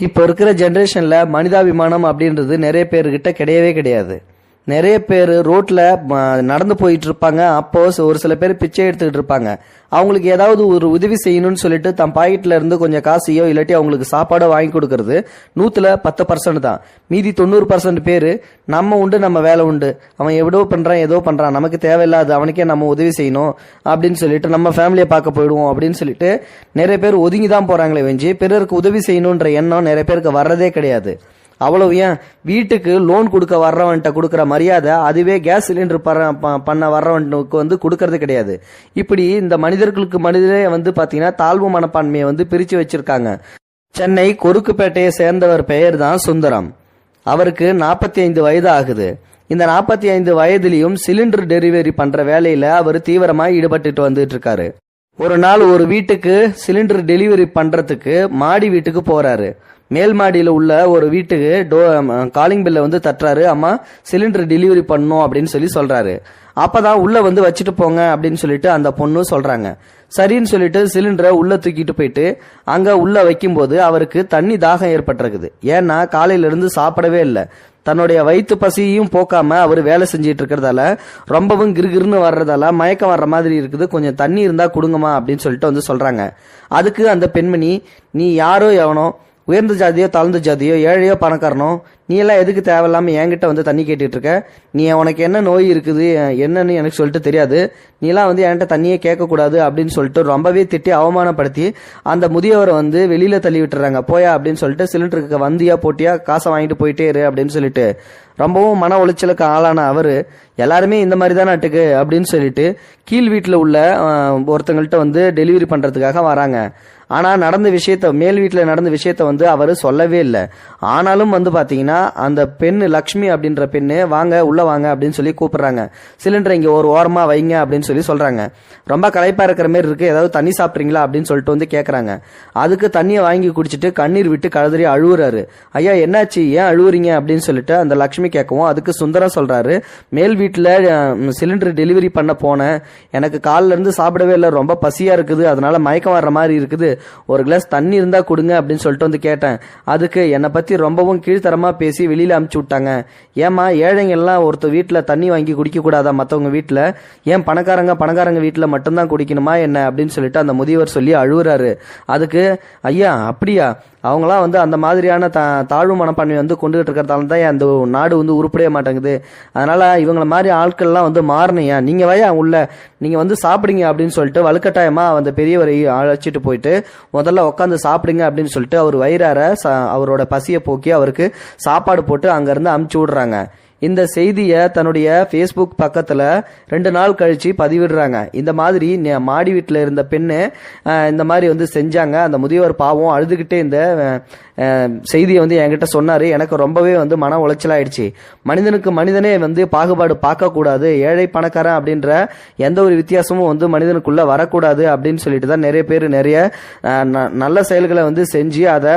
இப்போ இருக்கிற ஜென்ரேஷனில் மனிதாபிமானம் அப்படின்றது நிறைய பேர்கிட்ட கிடையவே கிடையாது. நிறைய பேர் ரோட்டில் நடந்து போயிட்டு இருப்பாங்க அப்போ ஒரு சில பேர் பிச்சை எடுத்துக்கிட்டு இருப்பாங்க. அவங்களுக்கு ஏதாவது ஒரு உதவி செய்யணும்னு சொல்லிட்டு தன் பாக்கெட்ல இருந்து கொஞ்சம் காசையோ இல்லாட்டி அவங்களுக்கு சாப்பாடோ வாங்கி கொடுக்கறது நூத்துல பத்து பர்சன்ட் தான். மீதி தொண்ணூறு பர்சன்ட் பேர் நம்ம உண்டு நம்ம வேலை உண்டு. அவன் எவ்வளோ பண்றான் ஏதோ பண்றான். நமக்கு தேவையில்லாது அவனுக்கே நம்ம உதவி செய்யணும் அப்படின்னு சொல்லிட்டு நம்ம ஃபேமிலியை பார்க்க போயிடுவோம் அப்படின்னு சொல்லிட்டு நிறைய பேர் ஒதுங்கி தான் போறாங்களே வெஞ்சி பிறருக்கு உதவி செய்யணுன்ற எண்ணம் நிறைய பேருக்கு வர்றதே கிடையாது. அவ்வளவு ஏன்? வீட்டுக்கு லோன் கொடுக்க வர்றவன்ட்ட கொடுக்குற மரியாதை அதுவே கேஸ் சிலிண்டர் பண்ண வர்றவனுக்கு வந்து கொடுக்கறது கிடையாது. இப்படி இந்த மனிதர்களுக்கு மனிதரே வந்து பாத்தீங்கன்னா தாழ்வு மனப்பான்மையை வந்து பிரிச்சு வச்சிருக்காங்க. சென்னை கொருக்குப்பேட்டையை சேர்ந்தவர் பெயர் தான் சுந்தரம். அவருக்கு நாற்பத்தி ஐந்து வயது ஆகுது இந்த நாற்பத்தி ஐந்து வயதிலையும் சிலிண்டர் டெலிவரி பண்ற வேலையில அவர் தீவிரமா ஈடுபட்டுட்டு வந்துட்டு இருக்காரு. ஒரு நாள் ஒரு வீட்டுக்கு சிலிண்டர் டெலிவரி பண்றதுக்கு மாடி வீட்டுக்கு போறாரு. மேல் மாடியில் உள்ள ஒரு வீட்டுக்கு டோ காலிங் பெல்ல வந்து தட்டுறாரு. அம்மா சிலிண்டர் டெலிவரி பண்ணும் அப்படின்னு சொல்லி சொல்றாரு. அப்பதான் உள்ள வந்து வச்சுட்டு போங்க அப்படின்னு சொல்லிட்டு அந்த பொண்ணு சொல்றாங்க. சரின்னு சொல்லிட்டு சிலிண்டரை உள்ள தூக்கிட்டு போயிட்டு அங்க உள்ள வைக்கும்போது அவருக்கு தண்ணி தாகம் ஏற்பட்டிருக்குது. ஏன்னா காலையில இருந்து சாப்பிடவே இல்லை. தன்னுடைய வயிற்று பசியையும் போக்காம அவர் வேலை செஞ்சிட்டு இருக்கிறதால ரொம்பவும் கிருகிருன்னு வர்றதால மயக்கம் வர்ற மாதிரி இருக்குது. கொஞ்சம் தண்ணி இருந்தா கொடுங்கம்மா அப்படின்னு சொல்லிட்டு வந்து சொல்றாங்க. அதுக்கு அந்த பெண்மணி நீ யாரோ எவனோ உயர்ந்த ஜாதியோ தாழ்ந்த ஜாதியோ ஏழையோ பணக்காரனோ நீ எல்லாம் எதுக்கு தேவையில்லாம என்கிட்ட வந்து தண்ணி கேட்டுட்டு இருக்க? நீ உனக்கு என்ன நோய் இருக்குது? என்னன்னு எனக்கு சொல்லிட்டு தெரியாது. நீலாம் வந்து என்கிட்ட தண்ணியே கேட்கக்கூடாது அப்படின்னு சொல்லிட்டு ரொம்பவே திட்டி அவமானப்படுத்தி அந்த முதியவரை வந்து வெளியில தள்ளி விட்டுறாங்க. போயா அப்படின்னு சொல்லிட்டு சிலிண்டருக்கு வந்தியா போட்டியா காசை வாங்கிட்டு போயிட்டே இரு அப்படின்னு சொல்லிட்டு ரொம்பவும் மன உளைச்சலுக்கு ஆளான அவரு எல்லாருமே இந்த மாதிரி தான் நாட்டுக்கு அப்படின்னு சொல்லிட்டு கீழ் வீட்டில் உள்ள ஒருத்தங்கள்ட்ட வந்து டெலிவரி பண்றதுக்காக வராங்க. ஆனால் நடந்த விஷயத்த மேல் வீட்டில் நடந்த விஷயத்த வந்து அவர் சொல்லவே இல்லை. ஆனாலும் வந்து பார்த்தீங்கன்னா அந்த பெண்ணு லக்ஷ்மி அப்படின்ற பெண்ணு வாங்க உள்ளே வாங்க அப்படின்னு சொல்லி கூப்பிட்றாங்க. சிலிண்டர் இங்கே ஒரு ஓரமாக வைங்க அப்படின்னு சொல்லி சொல்கிறாங்க ரொம்ப களைப்பாக இருக்கிற மாதிரி இருக்குது ஏதாவது தண்ணி சாப்பிட்றீங்களா அப்படின்னு சொல்லிட்டு வந்து கேட்குறாங்க அதுக்கு தண்ணியை வாங்கி குடிச்சிட்டு கண்ணீர் விட்டு கழுதறி அழுவுறாரு. ஐயா என்னாச்சு? ஏன் அழுவுறீங்க? அப்படின்னு சொல்லிட்டு அந்த லக்ஷ்மி கேட்கவும் அதுக்கு சுந்தரம் சொல்கிறாரு மேல் வீட்டில் சிலிண்டர் டெலிவரி பண்ண போனேன். எனக்கு காலில் இருந்து சாப்பிடவே இல்லை. ரொம்ப பசியாக இருக்குது. அதனால மயக்கம் வர்ற மாதிரி இருக்குது. ஒரு கிளாஸ் தண்ணி இருந்தா கொடுங்க அப்படின்னு சொல்லிட்டு வந்து கேட்டேன். அதுக்கு என்னை பத்தி ரொம்பவும் கீழ்த்தரமா பேசி வெளியில அமுச்சு விட்டாங்க. ஏமா ஏழைங்க எல்லாம் ஒருத்தர் வீட்டில் தண்ணி வாங்கி குடிக்க கூடாதா மற்றவங்க வீட்டில் ஏன் பணக்காரங்க பணக்காரங்க வீட்டில் மட்டும்தான் குடிக்கணுமா என்ன? அப்படின்னு சொல்லிட்டு அந்த முதியவர் சொல்லி அழுகுறாரு. அதுக்கு ஐயா அப்படியா? அவங்களாம் வந்து அந்த மாதிரியான தா தாழ்வு மனப்பான்மை வந்து கொண்டுகிட்டு இருக்கிறதால தான் அந்த நாடு வந்து உருப்படைய மாட்டேங்குது. அதனால் இவங்கள மாதிரி ஆட்கள்லாம் வந்து மாறினியா நீங்கள் வயா உள்ள நீங்கள் வந்து சாப்பிடுங்க அப்படின்னு சொல்லிட்டு வலுக்கட்டாயமாக அந்த பெரியவரை அழைச்சிட்டு போயிட்டு முதல்ல உட்காந்து சாப்பிடுங்க அப்படின்னு சொல்லிட்டு அவர் வயிறார அவரோட பசியை போக்கி அவருக்கு சாப்பாடு போட்டு அங்கேருந்து அமுச்சு விடுறாங்க. இந்த செய்தியை தன்னுடைய ஃபேஸ்புக் பக்கத்தில் ரெண்டு நாள் கழித்து பதிவிடுறாங்க. இந்த மாதிரி மாடி வீட்டில் இருந்த பெண்ணு இந்த மாதிரி வந்து செஞ்சாங்க. அந்த முதியவர் பாவம் அழுதுகிட்டே இந்த செய்தியை வந்து என்கிட்ட சொன்னார். எனக்கு ரொம்பவே வந்து மன உளைச்சலாயிடுச்சு. மனிதனுக்கு மனிதனே வந்து பாகுபாடு பார்க்கக்கூடாது. ஏழை பணக்காரன் அப்படின்ற எந்த ஒரு வித்தியாசமும் வந்து மனிதனுக்குள்ளே வரக்கூடாது அப்படின்னு சொல்லிட்டு தான் நிறைய பேர் நிறைய ந- நல்ல செயல்களை வந்து செஞ்சு அதை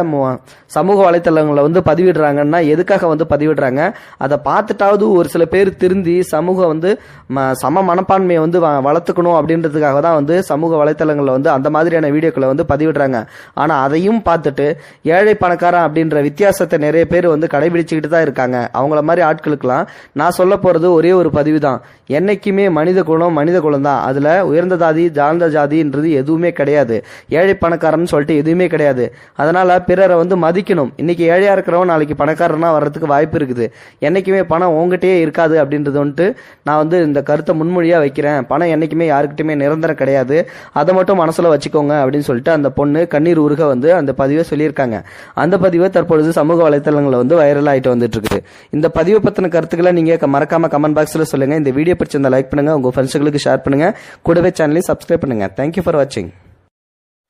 சமூக வலைத்தளங்களை வந்து பதிவிடுறாங்கன்னா எதுக்காக வந்து பதிவிடுறாங்க? அதை பார்த்து பார்த்துட்டாவது ஒரு சில பேர் திருந்தி சமூகம் வந்து ம- சம மனப்பான்மையை வந்து வ- வளர்த்துக்கணும் அப்படின்றதுக்காக தான் வந்து சமூக வலைத்தளங்களில் வந்து அந்த மாதிரியான வீடியோக்களை வந்து பதிவிடுறாங்க. ஆனால் அதையும் பார்த்துட்டு ஏழை பணக்காரன் அப்படின்ற வித்தியாசத்தை நிறைய பேர் வந்து கடைபிடிச்சுக்கிட்டு தான் இருக்காங்க. அவங்கள மாதிரி ஆட்களுக்கெல்லாம் நான் சொல்ல போகிறது ஒரே ஒரு பதிவு தான். என்னைக்குமே மனித குலம் மனித குலம் தான். அதில் உயர்ந்த ஜாதி தாழ்ந்த ஜாதின்றது எதுவுமே கிடையாது. ஏழை பணக்காரன் சொல்லிட்டு எதுவுமே கிடையாது. அதனால் பிறரை வந்து மதிக்கணும். இன்னைக்கு ஏழையாக இருக்கிறவன் நாளைக்கு பணக்காரனாக வர்றதுக்கு வாய்ப்பு இருக்குது. என்னைக்குமே பணம் உங்ககிட்டயே இருக்காது அப்படின்றது வந்துட்டு நான் வந்து இந்த கருத்தை முன்மொழியா வைக்கிறேன். பணம் என்னைக்குமே யாருக்கிட்டுமே நிரந்தரம் கிடையாது. அதை மட்டும் மனசுல வச்சுக்கோங்க அப்படின்னு சொல்லிட்டு அந்த பொண்ணு கண்ணீர் உருக வந்து அந்த பதிவை சொல்லியிருக்காங்க. அந்த பதிவை தற்பொழுது சமூக வலைத்தளங்களில் வந்து வைரல் ஆயிட்டு வந்துட்டு இருக்குது இந்த பதிவை பத்தின கருத்துக்களை நீங்க மறக்காம கமெண்ட் பாக்ஸ்ல சொல்லுங்க. இந்த வீடியோ பிடிச்சிருந்தா லைக் பண்ணுங்க. உங்க ஃப்ரெண்ட்ஸுகளுக்கு ஷேர் பண்ணுங்க. கூடவே சேனலையும் சப்ஸ்கிரைப் பண்ணுங்க. தேங்க்யூ ஃபார் வாட்சிங்